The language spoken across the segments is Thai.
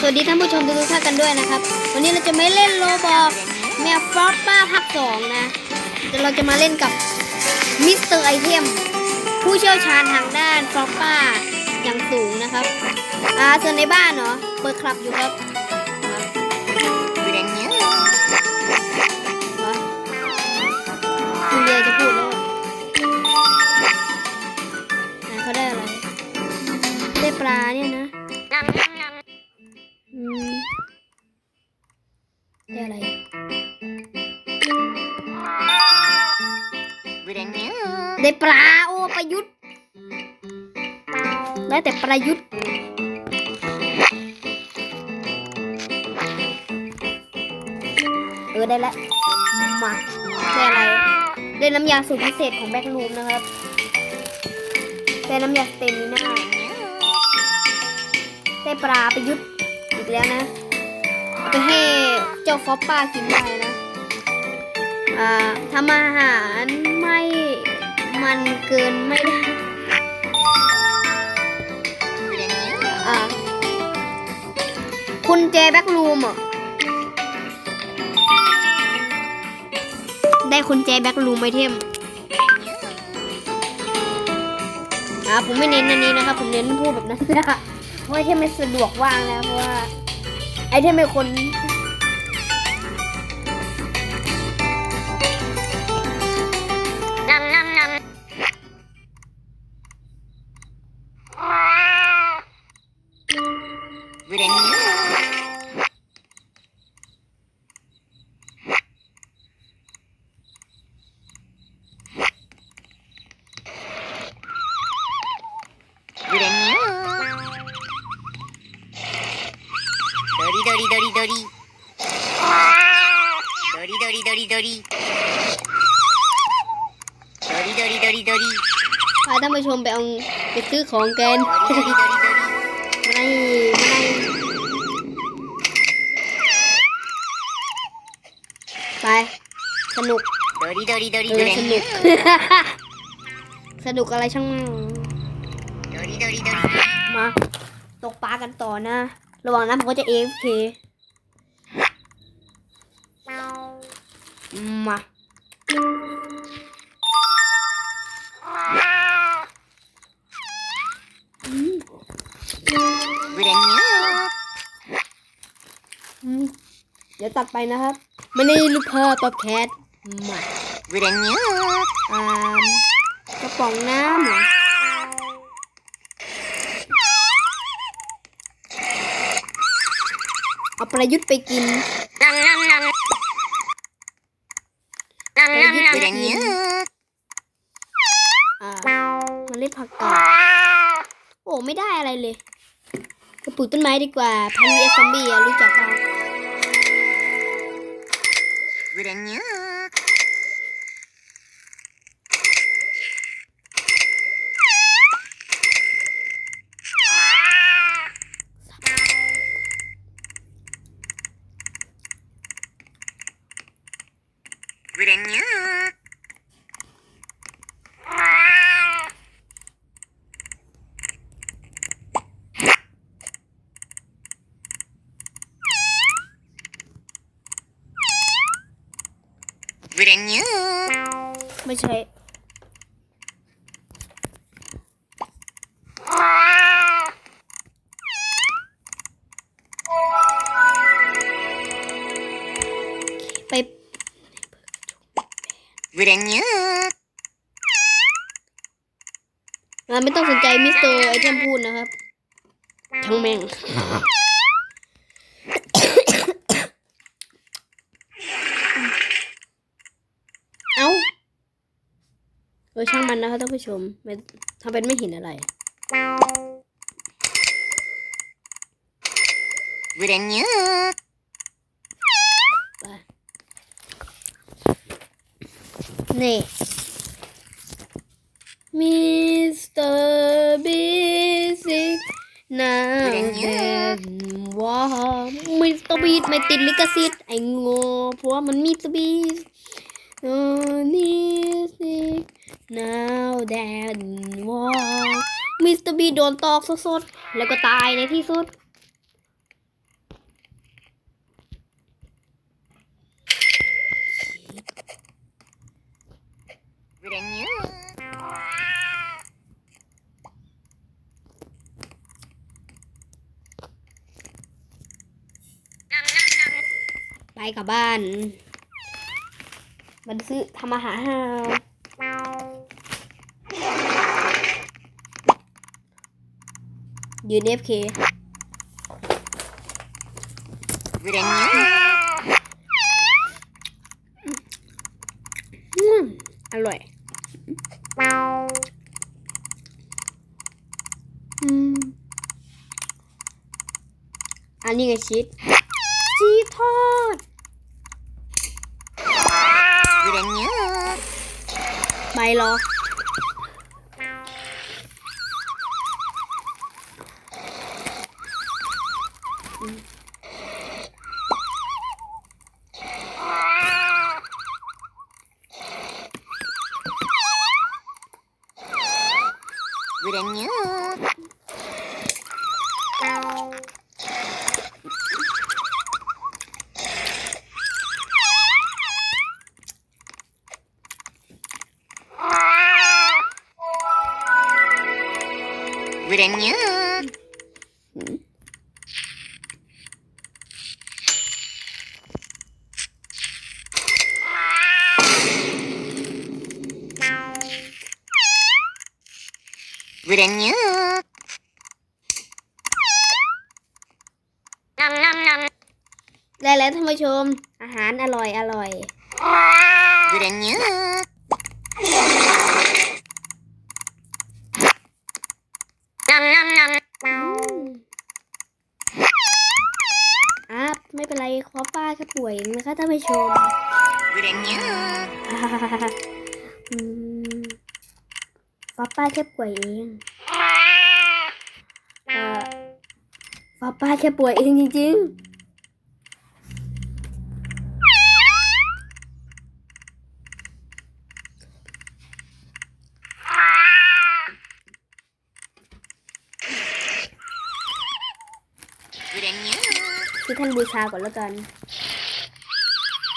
สวัสดีท่านผู้ชมทุกท่านกันด้วยนะครับ วันนี้เราจะไม่เล่นโลบอกแมวฟอปป้าพักสองนะแต่เราจะมาเล่นกับมิสเตอร์ไอเทมผู้เชี่ยวชาญทางด้านฟอปป้าอย่างสูงนะครับ อ่าส่วนในบ้านเนาะเปิดคลับอยู่ครับคุณเดียจะพูดแล้วเขาได้อะไร ได้ปลาเนี่ยนะ นี่อะไร ได้ปลาโอประยุทธ์ได้แต่ประยุทธ์เออได้แล้วมาได้อะไรได้น้ำยาสูตรพิเศษของแบคกลูมนะครับได้น้ำยาเต็มนี่น่าได้ปลาประยุทธ์อีกแล้วนะ ไปให้เจ้าฟอปป้ากินไปนะอ่าทำอาหารไม่มันเกินไม่ได้คุณเจแบ็กรูมอะ ได้คุณเจแบ็กรูมไอเทมอ่าผมไม่เน้นอันนี้นะครับ ผมเน้นพูดแบบนั้นนะเพราะว่าเทมไม่สะดวกว่างแล้วเพราะว่า ไอเทมคนนำนำนำเรน ดีเดีพาท่านผู้ชมไปเอาไปซื้อของกันไม่ไม่ไปสนุกเดีเดีเดีสนุก สนุกอะไรช่างมนเามาตกปลากันต่อนะ ระหว่างนั้นผมก็จะเอฟเคมา ตัดไปนะครับไม่ได้ลูกเพอร์ตัวแคทมาวิเดเนี้ยอ่กระป๋องน้ำเอาประยุทธ์ไปกินประยุทธ์ไปกินอ่ามาเล่นผักกาดโอ้ไม่ได้อะไรเลยไปปลูกต้นไม้ดีกว่าพันเอฟซัมบี้รู้จัก เป Вранье. ไม่ใช่ ไป Вранье. อ่าไม่ต้องสนใจมิสเตอร์ไอเทมพูดนะครับ ทั้งแม่ง เอช่างมันนะคะท่านผู้ชมไม่ทำเป็นไม่เห็นอะไร วิเดนยูนี่มิสเตอร์บิสิกนาเดนว้ามิสเตอร์บีดไม่ติดลิขสิทธิ์ไอ้งอเพราะว่ามันมิสเตอร์บีสนี่สิ now that war มิสเตอร์บีโดนตอกสดๆ แล้วก็ตายในที่สุด ไปกลับบ้าน มันซื้อทำอาหารให้ ยืน FK Good on you. อืมอร่อยอืมอันนี้ไงชีสชีสทอด Good on you. ไปเหรอ Good on you. กูเรนยูนำนำนได้แล้วท่านผู้ชม อาหารอร่อยอร่อยำกูเร นยูนำนำนำอืมอะไม่เป็นไรขอป้าแค่ป่วยเองนะคะท่านผู้ชมกูเรนยูอืมฟ้าป้าแค่ป่วยเองเออฟ้าป้าแค่ป่วยเองจริงกูเรนยู ๆที่ท่าน บูชาก่อนแล้วกัน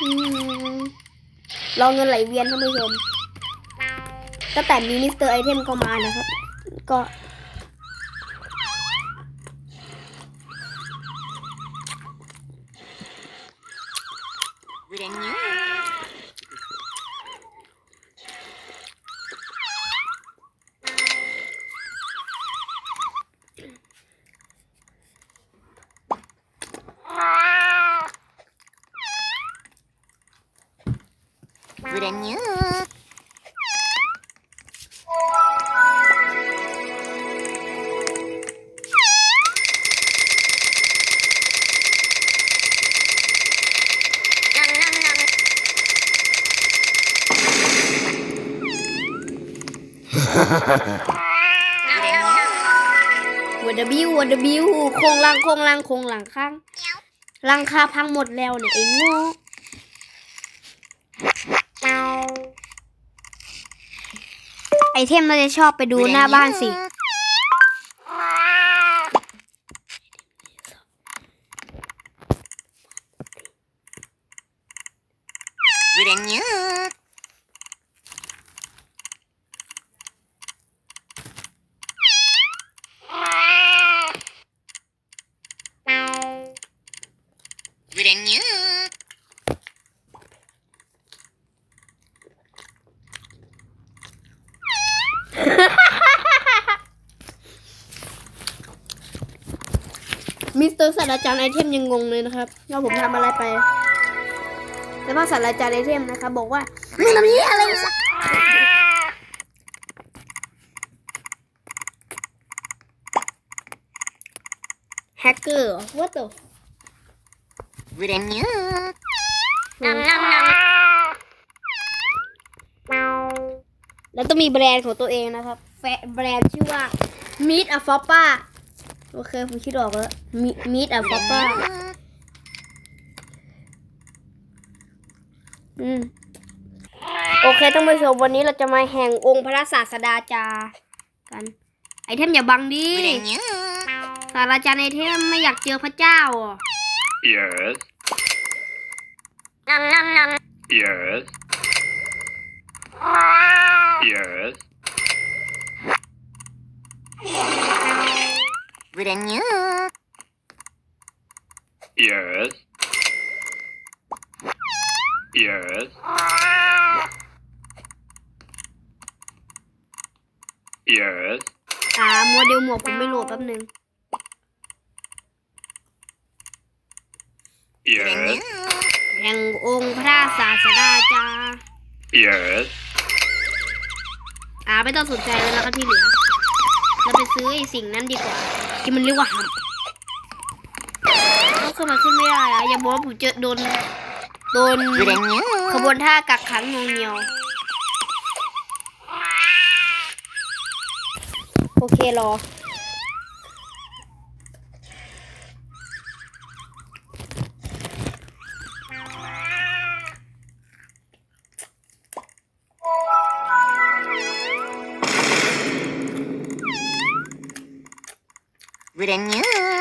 อืมรอเงินไหลเวียนท่านผู้ชมตั้งแต่มีมิสเตอร์ไอเทมเข้ามานะครับ ก็เรียนเรนยูวัด บิววัดบิวโครงลังโครงลังโครงหลังข้างลังคาพังหมดแล้วเนี่ยไอ้โง่ ไอเทมเราจะชอบไปดูหน้าบ้านสิ กูเรนยู กูเรนยู มิสเตอร์ศาสตราจารย์ไอเทมยังงงเลยนะครับว่าผมทำอะไรไป แต่ว่าศาสตราจารย์ไอเทมนะครับบอกว่ามึงทำนี้อะไรสักแฮกเกอร์ what the กูเรนยูแล้วต้องมีแบรนด์ของตัวเองนะครับ แฟแบรนด์ชื่อว่า Meet a f o p p a โอเคผมคิดออกแล้ว Mi- Meet a f o p p a อืมโอเคท่านผู้ชมวันนี้เราจะมาแห่งองค์พระศาสดาจากัน ไอเทมอย่าบังดิกูเรนยูศาสตราจารย์ไอเทมไม่อยากเจอพระเจ้าอะ Yes, นำนำน yes, yes, ำกูเรนยู yes, Yes. Yes. อ่าโมเดลหมวกผมไม่โหลดแป๊บนึง Wouldn't Yes. you? แห่งองค์พระศาสดาจา Yes. อ่าไม่ต้องสนใจเลยนะครับที่เหลือ เราไปซื้อไอ้สิ่งนั้นดีกว่า ที่มันเรียกว่าหับก็ขึ้นมาขึ้นไม่ได้อะอย่าบอกว่าผมเจอโดนโดนขบวนท่ากักขังงงเงียว โอเครอ Good on you.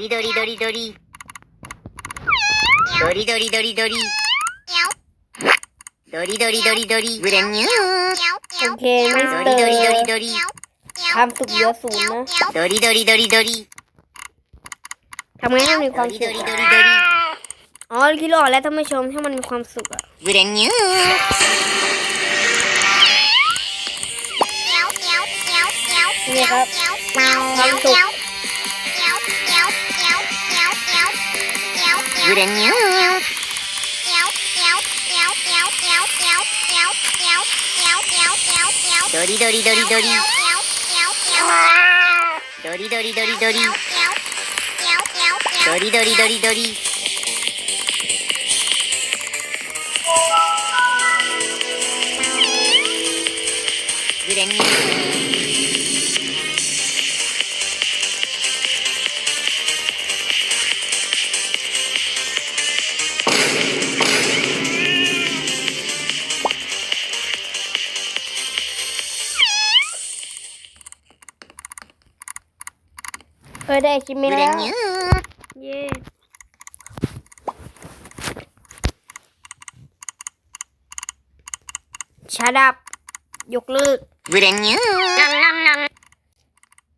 リドリドリドリ。ドリドリドリドリ。ドリドリドリドリ。ブレンニュー。 โอเคมิส ド เตอ リドリドリ ร์ ドリ。 ความสุขเหลือศูนย์นะ ドリドリドリドリ。 ทำไงให้มันมีความ ドリ สุ ド ข リド อะ リドリ。 อ๋อคิดรออกแล้วท่านผู้ชมถ้ามันมีความสุขอะ ブレンニュー。 นี่ครับ ความสุข cứ đến nhéo nhéo Dirty, dirty, dirty, dirty. Dirty, dirty, dirty, dirty. Dirty, dirty, dirty, dirty. Good ending. ได้คิมแล้วเย้ชัดับยกเลิกวิเดนยูกันละ